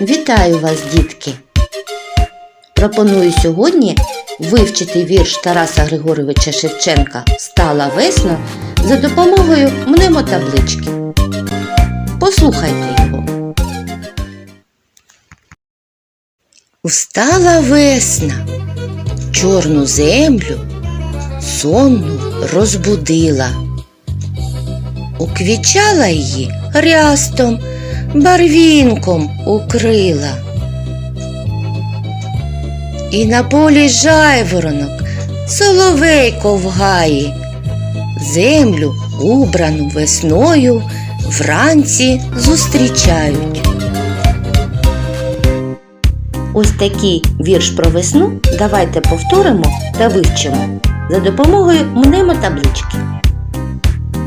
Вітаю вас, дітки! Пропоную сьогодні вивчити вірш Тараса Григоровича Шевченка Стала весна за допомогою мнемотаблички. Послухайте його. Встала весна, чорну землю сонну розбудила. Уквічала її рястом, барвінком укрила. І на полі жайворонок, соловейко в гаї, землю, убрану весною, вранці зустрічають. Ось такий вірш про весну давайте повторимо та вивчимо за допомогою мнемотаблички.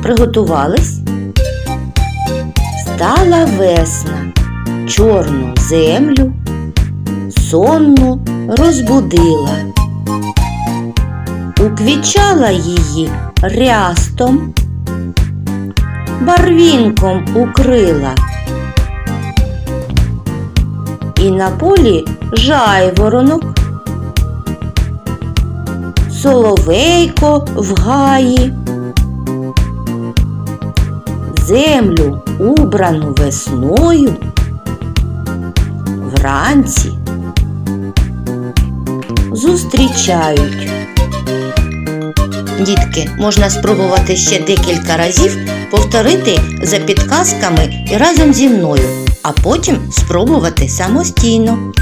Приготувались? Стала весна, чорну землю, сонну розбудила. Уквічала її рястом, барвінком укрила. І на полі жайворонок, соловейко в гаї землю, убрану весною, вранці зустрічають. Дітки, можна спробувати ще декілька разів повторити за підказками і разом зі мною, а потім спробувати самостійно.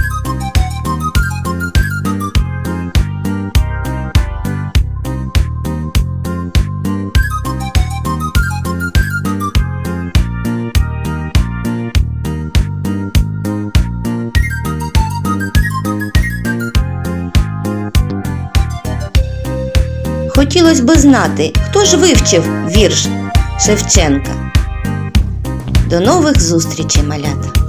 Хотілося би знати, хто ж вивчив вірш Шевченка. До нових зустрічей, малята!